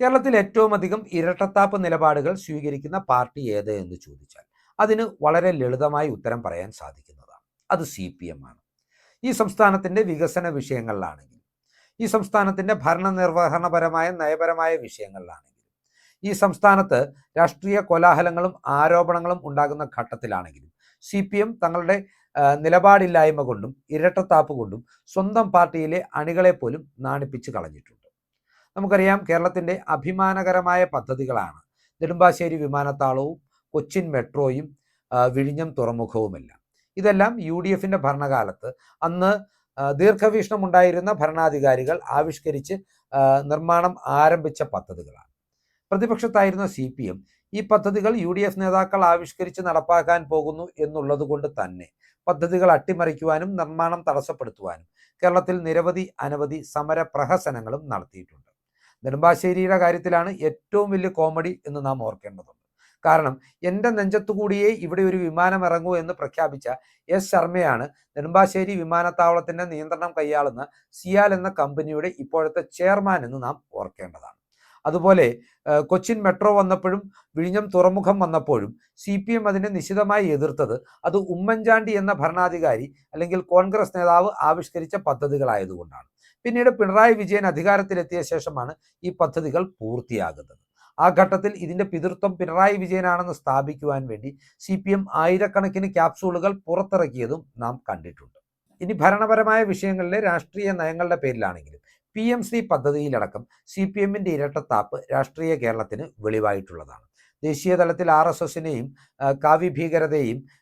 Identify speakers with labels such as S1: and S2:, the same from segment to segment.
S1: കേരളത്തിൽ ഏറ്റവും അധികം ഇരട്ടത്താപ്പ് നിലപാടുകൾ സ്വീകരിക്കുന്ന പാർട്ടി ഏത് എന്ന് ചോദിച്ചാൽ അതിന് വളരെ ലളിതമായി ഉത്തരം പറയാൻ സാധിക്കുന്നതാണ്. അത് സി പി എം ആണ്. ഈ സംസ്ഥാനത്തിന്റെ വികസന വിഷയങ്ങളിലാണെങ്കിൽ ഈ സംസ്ഥാനത്തിന്റെ ഭരണനിർവഹണപരമായ നയപരമായ വിഷയങ്ങളിലാണെങ്കിലും ഈ സംസ്ഥാനത്ത് രാഷ്ട്രീയ കോലാഹലങ്ങളും ആരോപണങ്ങളും ഉണ്ടാകുന്ന ഘട്ടത്തിലാണെങ്കിലും സി പി എം തങ്ങളുടെ നിലപാടില്ലായ്മ കൊണ്ടും ഇരട്ടത്താപ്പ് കൊണ്ടും സ്വന്തം പാർട്ടിയിലെ അണികളെ പോലും നാണിപ്പിച്ച് കളഞ്ഞിട്ടുണ്ട്. നമുക്കറിയാം കേരളത്തിന്റെ അഭിമാനകരമായ പദ്ധതികളാണ്. നെടുമ്പാശ്ശേരി വിമാനത്താവളവും കൊച്ചിൻ മെട്രോയും വിഴിഞ്ഞം തുറമുഖവുമെല്ലാം. ഇതെല്ലാം യു ഡി എഫിന്റെ ഭരണകാലത്ത് അന്ന് ദീർഘവീക്ഷണമുണ്ടായിരുന്ന ഭരണാധികാരികൾ ആവിഷ്കരിച്ച് നിർമ്മാണം ആരംഭിച്ച പദ്ധതികളാണ്. പ്രതിപക്ഷത്തായിരുന്ന സി പി എം ഈ പദ്ധതികൾ യു ഡി എഫ് നേതാക്കൾ ആവിഷ്കരിച്ച് നടപ്പാക്കാൻ പോകുന്നു എന്നുള്ളത് കൊണ്ട് തന്നെ പദ്ധതികൾ അട്ടിമറിക്കുവാനും നിർമ്മാണം തടസ്സപ്പെടുത്തുവാനും കേരളത്തിൽ നിരവധി അനവധി സമര പ്രഹസനങ്ങളും നടത്തിയിട്ടുണ്ട്. നെടുമ്പാശ്ശേരിയുടെ കാര്യത്തിലാണ് ഏറ്റവും വലിയ കോമഡി എന്ന് നാം ഓർക്കേണ്ടതുണ്ട്. കാരണം എന്റെ നെഞ്ചത്തുകൂടിയേ ഇവിടെ ഒരു വിമാനം ഇറങ്ങൂ എന്ന് പ്രഖ്യാപിച്ച എസ് ശർമ്മയാണ് നെടുമ്പാശ്ശേരി വിമാനത്താവളത്തിന്റെ നിയന്ത്രണം കൈയാളുന്ന സിയാൽ എന്ന കമ്പനിയുടെ ഇപ്പോഴത്തെ ചെയർമാൻ എന്ന് നാം ഓർക്കേണ്ടതാണ്. അതുപോലെ കൊച്ചിൻ മെട്രോ വന്നപ്പോഴും വിഴിഞ്ഞം തുറമുഖം വന്നപ്പോഴും സി പി എം അതിനെ നിശിതമായി എതിർത്തത് അത് ഉമ്മൻചാണ്ടി എന്ന ഭരണാധികാരി അല്ലെങ്കിൽ കോൺഗ്രസ് നേതാവ് ആവിഷ്കരിച്ച പദ്ധതികളായതുകൊണ്ടാണ്. പിന്നീട് പിണറായി വിജയൻ അധികാരത്തിലെത്തിയ ശേഷമാണ് ഈ പദ്ധതികൾ പൂർത്തിയാകുന്നത്. ആ ഘട്ടത്തിൽ ഇതിന്റെ പിതൃത്വം പിണറായി വിജയനാണെന്ന് സ്ഥാപിക്കുവാൻ വേണ്ടി സി പി എം ആയിരക്കണക്കിന് ക്യാപ്സൂളുകൾ പുറത്തിറക്കിയതും നാം കണ്ടിട്ടുണ്ട്. ഇനി ഭരണപരമായ വിഷയങ്ങളിലെ രാഷ്ട്രീയ നയങ്ങളുടെ പേരിലാണെങ്കിലും പി എം സി പദ്ധതിയിലടക്കം സി പി എമ്മിന്റെ ഇരട്ടത്താപ്പ് രാഷ്ട്രീയ കേരളത്തിന് വെളിവായിട്ടുള്ളതാണ്. ദേശീയ തലത്തിൽ ആർ എസ് എസിനെയും കാവ്യ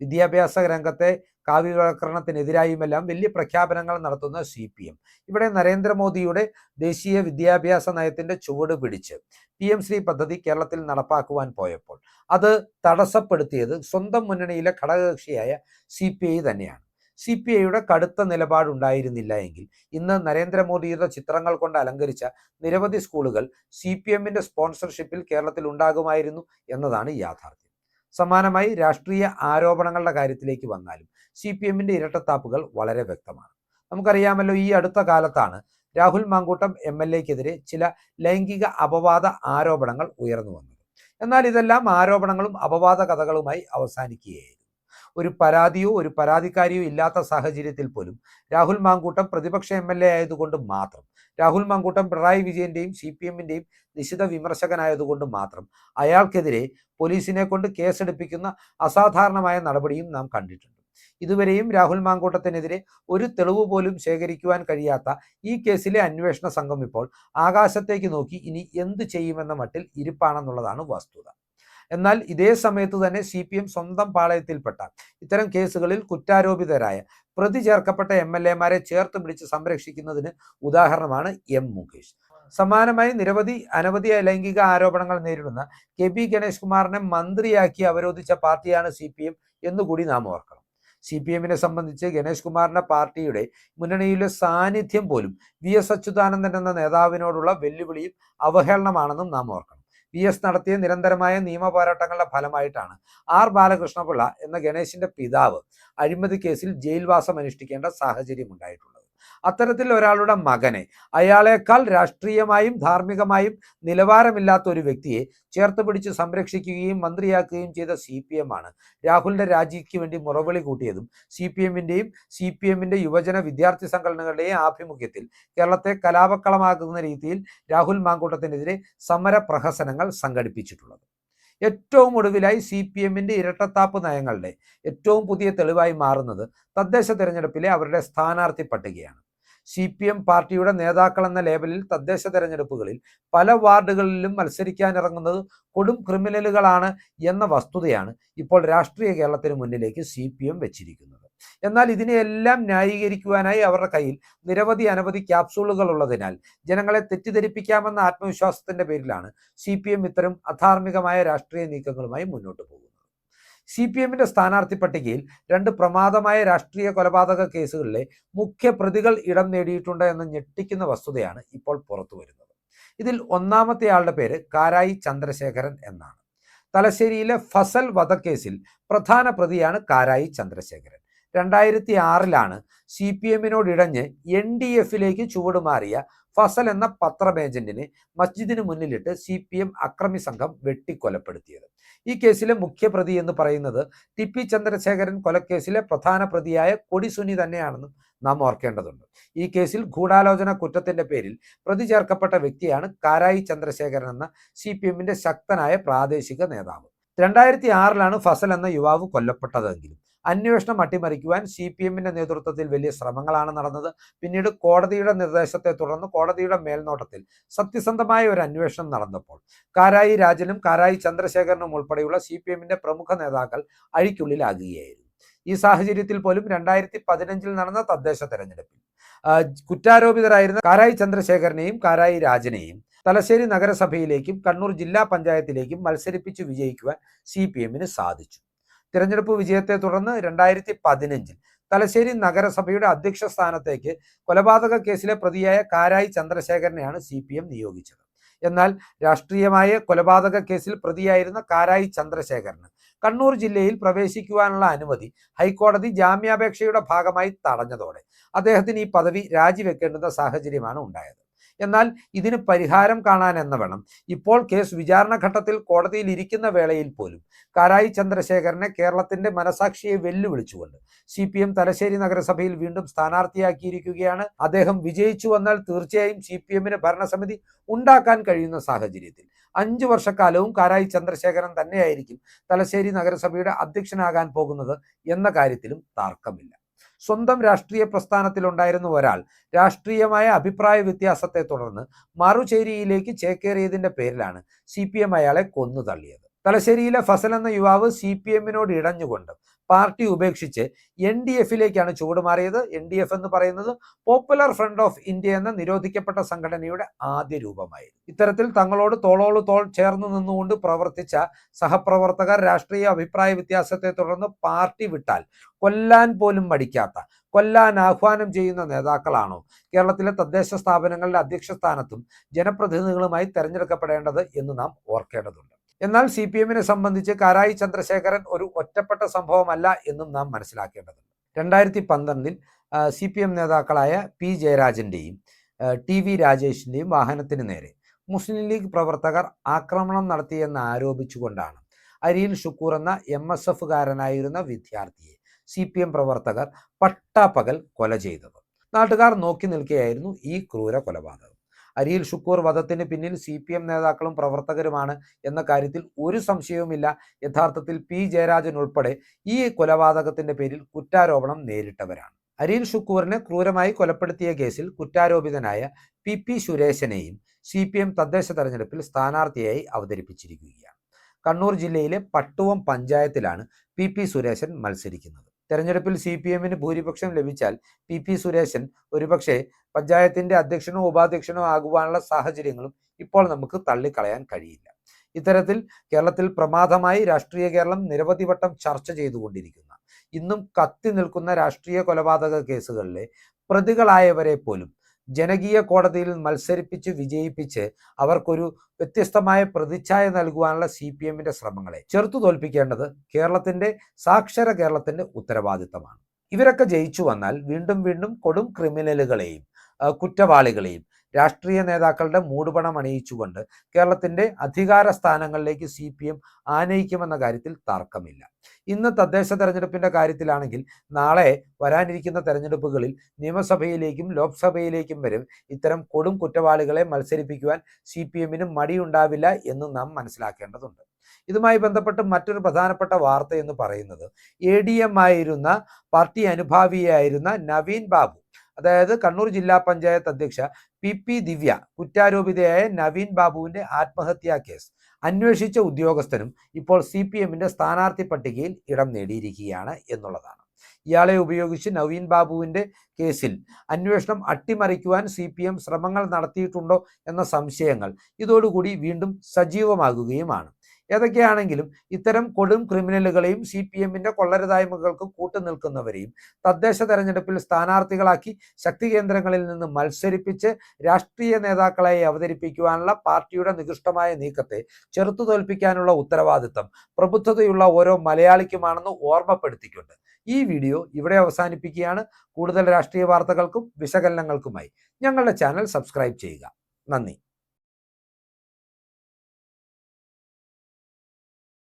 S1: വിദ്യാഭ്യാസ രംഗത്തെ കാവ്യവൽക്കരണത്തിനെതിരായുമെല്ലാം വലിയ പ്രഖ്യാപനങ്ങൾ നടത്തുന്ന സി പി എം ഇവിടെ നരേന്ദ്രമോദിയുടെ ദേശീയ വിദ്യാഭ്യാസ നയത്തിന്റെ ചുവട് പിടിച്ച് പി എം ശ്രീ പദ്ധതി കേരളത്തിൽ നടപ്പാക്കുവാൻ പോയപ്പോൾ അത് തടസ്സപ്പെടുത്തിയത് സ്വന്തം മുന്നണിയിലെ ഘടകകക്ഷിയായ സി പി ഐ തന്നെയാണ്. സി പി ഐയുടെ കടുത്ത നിലപാടുണ്ടായിരുന്നില്ല എങ്കിൽ ഇന്ന് നരേന്ദ്രമോദിയുടെ ചിത്രങ്ങൾ കൊണ്ട് അലങ്കരിച്ച നിരവധി സ്കൂളുകൾ സി പി എമ്മിന്റെ സ്പോൺസർഷിപ്പിൽ കേരളത്തിൽ ഉണ്ടാകുമായിരുന്നു എന്നതാണ് യാഥാർത്ഥ്യം. സമാനമായി രാഷ്ട്രീയ ആരോപണങ്ങളുടെ കാര്യത്തിലേക്ക് വന്നാലും സി പി എമ്മിന്റെ ഇരട്ടത്താപ്പുകൾ വളരെ വ്യക്തമാണ്. നമുക്കറിയാമല്ലോ ഈ അടുത്ത കാലത്താണ് രാഹുൽ മാങ്കൂട്ടം എം എൽ എക്കെതിരെ ചില ലൈംഗിക അപവാദ ആരോപണങ്ങൾ ഉയർന്നു വന്നത്. എന്നാൽ ഇതെല്ലാം ആരോപണങ്ങളും അപവാദ കഥകളുമായി അവസാനിക്കുകയായിരുന്നു. ഒരു പരാതിയോ ഒരു പരാതിക്കാരിയോ ഇല്ലാത്ത സാഹചര്യത്തിൽ പോലും രാഹുൽ മാങ്കൂട്ടം പ്രതിപക്ഷ എം എൽ എ ആയതുകൊണ്ട് മാത്രം രാഹുൽ മാങ്കൂട്ടം പിണറായി വിജയന്റെയും സി പി എമ്മിന്റെയും നിശിത വിമർശകനായതുകൊണ്ട് മാത്രം അയാൾക്കെതിരെ പോലീസിനെ കൊണ്ട് കേസെടുപ്പിക്കുന്ന അസാധാരണമായ നടപടിയും നാം കണ്ടിട്ടുണ്ട്. ഇതുവരെയും രാഹുൽ മാങ്കൂട്ടത്തിനെതിരെ ഒരു തെളിവ് പോലും ശേഖരിക്കുവാൻ കഴിയാത്ത ഈ കേസിലെ അന്വേഷണ സംഘം ഇപ്പോൾ ആകാശത്തേക്ക് നോക്കി ഇനി എന്ത് ചെയ്യുമെന്ന മട്ടിൽ ഇരിപ്പാണെന്നുള്ളതാണ് വസ്തുത. എന്നാൽ ഇതേ സമയത്ത് തന്നെ സി പി എം സ്വന്തം പാളയത്തിൽപ്പെട്ട ഇത്തരം കേസുകളിൽ കുറ്റാരോപിതരായ പ്രതി ചേർക്കപ്പെട്ട എം എൽ എമാരെ ചേർത്ത് പിടിച്ച് സംരക്ഷിക്കുന്നതിന് ഉദാഹരണമാണ് എം മുകേഷ്. സമാനമായി നിരവധി അനവധി ലൈംഗിക ആരോപണങ്ങൾ നേരിടുന്ന കെ പി ഗണേഷ് കുമാറിനെ മന്ത്രിയാക്കി അവരോധിച്ച പാർട്ടിയാണ് സി പി എം എന്നുകൂടി നാം ഓർക്കണം. സി പി എമ്മിനെ സംബന്ധിച്ച് ഗണേഷ് കുമാറിന്റെ പാർട്ടിയുടെ മുന്നണിയിലെ സാന്നിധ്യം പോലും വി എസ് അച്യുതാനന്ദൻ എന്ന നേതാവിനോടുള്ള വെല്ലുവിളിയും അവഹേളനമാണെന്നും നാം ഓർക്കണം. വി എസ് നടത്തിയ നിരന്തരമായ നിയമ പോരാട്ടങ്ങളുടെ ഫലമായിട്ടാണ്. ആർ. ബാലകൃഷ്ണപിള്ള എന്ന ഗണേശിന്റെ പിതാവ് അഴിമതി കേസിൽ ജയിൽവാസം അനുഷ്ഠിക്കേണ്ട സാഹചര്യം ഉണ്ടായിട്ടുള്ളത് അത്തരത്തിൽ ഒരാളുടെ മകനെ അയാളെക്കാൾ രാഷ്ട്രീയമായും ധാർമ്മികമായും നിലവാരമില്ലാത്ത ഒരു വ്യക്തിയെ ചേർത്ത് പിടിച്ച് സംരക്ഷിക്കുകയും മന്ത്രിയാക്കുകയും ചെയ്ത സി പി എം ആണ്. രാഹുലിന്റെ രാജിക്ക് വേണ്ടി മുറവിളി കൂട്ടിയതും സി പി എമ്മിന്റെയും സി പി എമ്മിന്റെ യുവജന വിദ്യാർത്ഥി സംഘടനകളുടെയും ആഭിമുഖ്യത്തിൽ കേരളത്തെ കലാപക്കളമാക്കുന്ന രീതിയിൽ രാഹുൽ മാങ്കൂട്ടത്തിനെതിരെ സമര പ്രഹസനങ്ങൾ സംഘടിപ്പിച്ചിട്ടുള്ളത്. ഏറ്റവും ഒടുവിലായി സി പി എമ്മിന്റെ ഇരട്ടത്താപ്പ് നയങ്ങളുടെ ഏറ്റവും പുതിയ തെളിവായി മാറുന്നത് തദ്ദേശ തെരഞ്ഞെടുപ്പിലെ അവരുടെ സ്ഥാനാർത്ഥി പട്ടികയാണ്. സി പി എം പാർട്ടിയുടെ നേതാക്കൾ എന്ന ലേബലിൽ തദ്ദേശ തെരഞ്ഞെടുപ്പുകളിൽ പല വാർഡുകളിലും മത്സരിക്കാനിറങ്ങുന്നത് കൊടും ക്രിമിനലുകളാണ് എന്ന വസ്തുതയാണ് ഇപ്പോൾ രാഷ്ട്രീയ കേരളത്തിന് മുന്നിലേക്ക് സി പി എം വെച്ചിരിക്കുന്നത്. എന്നാൽ ഇതിനെയെല്ലാം ന്യായീകരിക്കുവാനായി അവരുടെ കയ്യിൽ നിരവധി അനവധി ക്യാപ്സൂളുകൾ ഉള്ളതിനാൽ ജനങ്ങളെ തെറ്റിദ്ധരിപ്പിക്കാമെന്ന ആത്മവിശ്വാസത്തിന്റെ പേരിലാണ് സി പി എം ഇത്തരം അധാർമികമായ രാഷ്ട്രീയ നീക്കങ്ങളുമായി മുന്നോട്ട് പോകുന്നത്. സി പി എമ്മിന്റെ സ്ഥാനാർത്ഥി പട്ടികയിൽ രണ്ട് പ്രമാദമായ രാഷ്ട്രീയ കൊലപാതക കേസുകളിലെ മുഖ്യ പ്രതികൾ ഇടം നേടിയിട്ടുണ്ട് എന്ന ഞെട്ടിക്കുന്ന വസ്തുതയാണ് ഇപ്പോൾ പുറത്തു വരുന്നത്. ഇതിൽ ഒന്നാമത്തെ ആളുടെ പേര് കാരായി ചന്ദ്രശേഖരൻ എന്നാണ്. തലശ്ശേരിയിലെ ഫസൽ വധക്കേസിൽ പ്രധാന പ്രതിയാണ് കാരായി ചന്ദ്രശേഖരൻ. രണ്ടായിരത്തി ആറിലാണ് സി പി എമ്മിനോട് ഇടഞ്ഞ് എൻ ഡി എഫിലേക്ക് ചുവടുമാറിയ ഫസൽ എന്ന പത്രമേജന്റിനെ മസ്ജിദിന് മുന്നിലിട്ട് സി പി എം അക്രമി സംഘം വെട്ടിക്കൊലപ്പെടുത്തിയത്. ഈ കേസിലെ മുഖ്യപ്രതി എന്ന് പറയുന്നത് ടി പി ചന്ദ്രശേഖരൻ കൊലക്കേസിലെ പ്രധാന പ്രതിയായ കൊടിസുനി തന്നെയാണെന്നും നാം ഓർക്കേണ്ടതുണ്ട്. ഈ കേസിൽ ഗൂഢാലോചന കുറ്റത്തിന്റെ പേരിൽ പ്രതി ചേർക്കപ്പെട്ട വ്യക്തിയാണ് കാരായി ചന്ദ്രശേഖരൻ എന്ന സി പി എമ്മിന്റെ ശക്തനായ പ്രാദേശിക നേതാവ്. രണ്ടായിരത്തി ആറിലാണ് ഫസൽ എന്ന യുവാവ് കൊല്ലപ്പെട്ടതെങ്കിലും അന്വേഷണം അട്ടിമറിക്കുവാൻ സി പി എമ്മിന്റെ നേതൃത്വത്തിൽ വലിയ ശ്രമങ്ങളാണ് നടന്നത്. പിന്നീട് കോടതിയുടെ നിർദ്ദേശത്തെ തുടർന്ന് കോടതിയുടെ മേൽനോട്ടത്തിൽ സത്യസന്ധമായ ഒരു അന്വേഷണം നടന്നപ്പോൾ കാരായി രാജനും കാരായി ചന്ദ്രശേഖരനും ഉൾപ്പെടെയുള്ള സി പി എമ്മിന്റെ പ്രമുഖ നേതാക്കൾ അഴിക്കുള്ളിലാകുകയായിരുന്നു. ഈ സാഹചര്യത്തിൽ പോലും രണ്ടായിരത്തി പതിനഞ്ചിൽ നടന്ന തദ്ദേശ തെരഞ്ഞെടുപ്പിൽ കുറ്റാരോപിതരായിരുന്ന കാരായി ചന്ദ്രശേഖരനെയും കാരായി രാജനെയും തലശ്ശേരി നഗരസഭയിലേക്കും കണ്ണൂർ ജില്ലാ പഞ്ചായത്തിലേക്കും മത്സരിപ്പിച്ച് വിജയിക്കുവാൻ സി പി എമ്മിന് സാധിച്ചു. തിരഞ്ഞെടുപ്പ് വിജയത്തെ തുടർന്ന് രണ്ടായിരത്തി പതിനഞ്ചിൽ തലശ്ശേരി നഗരസഭയുടെ അധ്യക്ഷ സ്ഥാനത്തേക്ക് കൊലപാതക കേസിലെ പ്രതിയായ കാരായി ചന്ദ്രശേഖരനെയാണ് സി പി എം നിയോഗിച്ചത്. എന്നാൽ രാഷ്ട്രീയമായ കൊലപാതക കേസിൽ പ്രതിയായിരുന്ന കാരായി ചന്ദ്രശേഖരന് കണ്ണൂർ ജില്ലയിൽ പ്രവേശിക്കുവാനുള്ള അനുമതി ഹൈക്കോടതി ജാമ്യാപേക്ഷയുടെ ഭാഗമായി തടഞ്ഞതോടെ അദ്ദേഹത്തിന് ഈ പദവി രാജിവെക്കേണ്ടുന്ന സാഹചര്യമാണ് ഉണ്ടായത്. എന്നാൽ ഇതിന് പരിഹാരം കാണാൻ എന്ന വേണം. ഇപ്പോൾ കേസ് വിചാരണ ഘട്ടത്തിൽ കോടതിയിൽ ഇരിക്കുന്ന വേളയിൽ പോലും കാരായി ചന്ദ്രശേഖരനെ കേരളത്തിന്റെ മനസാക്ഷിയെ വെല്ലുവിളിച്ചുകൊണ്ട് സി പി എം തലശ്ശേരി നഗരസഭയിൽ വീണ്ടും സ്ഥാനാർത്ഥിയാക്കിയിരിക്കുകയാണ്. അദ്ദേഹം വിജയിച്ചു വന്നാൽ തീർച്ചയായും സി പി എമ്മിന് ഭരണസമിതി ഉണ്ടാക്കാൻ കഴിയുന്ന സാഹചര്യത്തിൽ. അഞ്ചു വർഷക്കാലവും കാരായി ചന്ദ്രശേഖരൻ തന്നെയായിരിക്കും തലശ്ശേരി നഗരസഭയുടെ അധ്യക്ഷനാകാൻ പോകുന്നത് എന്ന കാര്യത്തിലും തർക്കമില്ല. സ്വന്തം രാഷ്ട്രീയ പ്രസ്ഥാനത്തിലുണ്ടായിരുന്ന ഒരാൾ രാഷ്ട്രീയമായ അഭിപ്രായ വ്യത്യാസത്തെ തുടർന്ന് മറുചേരിയിലേക്ക് ചേക്കേറിയതിന്റെ പേരിലാണ് സി അയാളെ കൊന്നു തള്ളിയത്. തലശ്ശേരിയിലെ ഫസൽ എന്ന യുവാവ് സി പി എമ്മിനോട് ഇടഞ്ഞുകൊണ്ട് പാർട്ടി ഉപേക്ഷിച്ച് എൻ ഡി എഫിലേക്കാണ് ചൂടുമാറിയത് എൻ ഡി എഫ് എന്ന് പറയുന്നത് പോപ്പുലർ ഫ്രണ്ട് ഓഫ് ഇന്ത്യ എന്ന നിരോധിക്കപ്പെട്ട സംഘടനയുടെ ആദ്യ രൂപമായിരുന്നു. ഇത്തരത്തിൽ തങ്ങളോട് തോളോട് തോൾ ചേർന്ന് നിന്നുകൊണ്ട് പ്രവർത്തിച്ച സഹപ്രവർത്തകർ രാഷ്ട്രീയ അഭിപ്രായ വ്യത്യാസത്തെ തുടർന്ന് പാർട്ടി വിട്ടാൽ കൊല്ലാൻ പോലും മടിക്കാത്ത കൊല്ലാൻ ആഹ്വാനം ചെയ്യുന്ന നേതാക്കളാണോ? കേരളത്തിലെ തദ്ദേശ സ്ഥാപനങ്ങളുടെ അധ്യക്ഷ സ്ഥാനത്തും ജനപ്രതിനിധികളുമായി തെരഞ്ഞെടുക്കപ്പെടേണ്ടത് എന്ന് നാം ഓർക്കേണ്ടതുണ്ട്. എന്നാൽ സി പി എമ്മിനെ സംബന്ധിച്ച് കാരായി ചന്ദ്രശേഖരൻ ഒരു ഒറ്റപ്പെട്ട സംഭവമല്ല എന്നും നാം മനസ്സിലാക്കേണ്ടതുണ്ട്. രണ്ടായിരത്തി പന്ത്രണ്ടിൽ സി പി എം നേതാക്കളായ പി ജയരാജന്റെയും ടി വി രാജേഷിന്റെയും വാഹനത്തിന് നേരെ മുസ്ലിം ലീഗ് പ്രവർത്തകർ ആക്രമണം നടത്തിയെന്ന് ആരോപിച്ചുകൊണ്ടാണ് അരിയിൽ ഷുക്കൂർ എന്ന എം എസ് എഫുകാരനായിരുന്ന വിദ്യാർത്ഥിയെ സി പി എം പ്രവർത്തകർ പട്ടാപ്പകൽ കൊല ചെയ്തത്. നാട്ടുകാർ നോക്കി നിൽക്കുകയായിരുന്നു ഈ ക്രൂര കൊലപാതകം. അരിയിൽ ഷുക്കൂർ വധത്തിന് പിന്നിൽ സി പി എം നേതാക്കളും പ്രവർത്തകരുമാണ് എന്ന കാര്യത്തിൽ ഒരു സംശയവുമില്ല. യഥാർത്ഥത്തിൽ പി ജയരാജൻ ഉൾപ്പെടെ ഈ കൊലപാതകത്തിന്റെ പേരിൽ കുറ്റാരോപണം നേരിട്ടവരാണ്. അരിയിൽ ഷുക്കൂറിനെ ക്രൂരമായി കൊലപ്പെടുത്തിയ കേസിൽ കുറ്റാരോപിതനായ പി പി സുരേശനെയും സി പി എം തദ്ദേശ തെരഞ്ഞെടുപ്പിൽ സ്ഥാനാർത്ഥിയായി അവതരിപ്പിച്ചിരിക്കുകയാണ്. കണ്ണൂർ ജില്ലയിലെ പട്ടുവം പഞ്ചായത്തിലാണ് പി പി സുരേശൻ മത്സരിക്കുന്നത്. തെരഞ്ഞെടുപ്പിൽ സി പി എമ്മിന് ഭൂരിപക്ഷം ലഭിച്ചാൽ പി പി സുരേശൻ ഒരുപക്ഷെ പഞ്ചായത്തിന്റെ അധ്യക്ഷനോ ഉപാധ്യക്ഷനോ ആകുവാനുള്ള സാഹചര്യങ്ങളും ഇപ്പോൾ നമുക്ക് തള്ളിക്കളയാൻ കഴിയില്ല. ഇത്തരത്തിൽ കേരളത്തിൽ പ്രമാദമായി രാഷ്ട്രീയ കേരളം നിരവധി വട്ടം ചർച്ച ചെയ്തുകൊണ്ടിരിക്കുന്ന. ഇന്നും കത്തി നിൽക്കുന്ന രാഷ്ട്രീയ കൊലപാതക കേസുകളിലെ പ്രതികളായവരെ പോലും ജനകീയ കോടതിയിൽ മത്സരിപ്പിച്ച് വിജയിപ്പിച്ച് അവർക്കൊരു വ്യത്യസ്തമായ പ്രതിച്ഛായ നൽകുവാനുള്ള സി പി എമ്മിന്റെ ശ്രമങ്ങളെ ചെറുത്തു തോൽപ്പിക്കേണ്ടത് കേരളത്തിന്റെ സാക്ഷര കേരളത്തിന്റെ ഉത്തരവാദിത്തമാണ്. ഇവരൊക്കെ ജയിച്ചു വന്നാൽ വീണ്ടും വീണ്ടും കൊടും ക്രിമിനലുകളെയും കുറ്റവാളികളെയും രാഷ്ട്രീയ നേതാക്കളുടെ മൂടുപണം അണിയിച്ചുകൊണ്ട് കേരളത്തിന്റെ അധികാര സ്ഥാനങ്ങളിലേക്ക് സി പി എം ആനയിക്കുമെന്ന കാര്യത്തിൽ തർക്കമില്ല. ഇന്ന് തദ്ദേശ തെരഞ്ഞെടുപ്പിന്റെ കാര്യത്തിലാണെങ്കിൽ നാളെ വരാനിരിക്കുന്ന തെരഞ്ഞെടുപ്പുകളിൽ നിയമസഭയിലേക്കും ലോക്സഭയിലേക്കും വരും ഇത്തരം കൊടും കുറ്റവാളികളെ മത്സരിപ്പിക്കുവാൻ സി പി എമ്മിനും മടിയുണ്ടാവില്ല എന്ന് നാം മനസ്സിലാക്കേണ്ടതുണ്ട്. ഇതുമായി ബന്ധപ്പെട്ട് മറ്റൊരു പ്രധാനപ്പെട്ട വാർത്ത എന്ന് പറയുന്നത് എ ഡി എം ആയിരുന്ന പാർട്ടി അനുഭാവിയായിരുന്ന നവീൻ ബാബു അതായത് കണ്ണൂർ ജില്ലാ പഞ്ചായത്ത് അധ്യക്ഷ പി പി ദിവ്യ കുറ്റാരോപിതയായ നവീൻ ബാബുവിന്റെ ആത്മഹത്യാ കേസ്. അന്വേഷിച്ച ഉദ്യോഗസ്ഥനും ഇപ്പോൾ സി പി എമ്മിന്റെ സ്ഥാനാർത്ഥി പട്ടികയിൽ ഇടം നേടിയിരിക്കുകയാണ് എന്നുള്ളതാണ്. ഇയാളെ ഉപയോഗിച്ച് നവീൻ ബാബുവിന്റെ കേസിൽ അന്വേഷണം അട്ടിമറിക്കുവാൻ സി പി എം ശ്രമങ്ങൾ നടത്തിയിട്ടുണ്ടോ എന്ന സംശയങ്ങൾ ഇതോടുകൂടി വീണ്ടും സജീവമാകുകയുമാണ്. ഏതൊക്കെയാണെങ്കിലും ഇത്തരം കൊടും ക്രിമിനലുകളെയും സി പി എമ്മിന്റെ കൊള്ളരുതായ്മകൾക്ക് കൂട്ടുനിൽക്കുന്നവരെയും തദ്ദേശ തെരഞ്ഞെടുപ്പിൽ സ്ഥാനാർത്ഥികളാക്കി ശക്തി കേന്ദ്രങ്ങളിൽ നിന്ന് മത്സരിപ്പിച്ച് രാഷ്ട്രീയ നേതാക്കളായി അവതരിപ്പിക്കുവാനുള്ള പാർട്ടിയുടെ നികൃഷ്ടമായ നീക്കത്തെ ചെറുത്തു തോൽപ്പിക്കാനുള്ള ഉത്തരവാദിത്തം പ്രബുദ്ധതയുള്ള ഓരോ മലയാളിക്കുമാണെന്ന് ഓർമ്മപ്പെടുത്തിക്കൊണ്ട് ഈ വീഡിയോ ഇവിടെ അവസാനിപ്പിക്കുകയാണ്. കൂടുതൽ രാഷ്ട്രീയ വാർത്തകൾക്കും വിശകലനങ്ങൾക്കുമായി ഞങ്ങളുടെ ചാനൽ സബ്സ്ക്രൈബ് ചെയ്യുക. നന്ദി.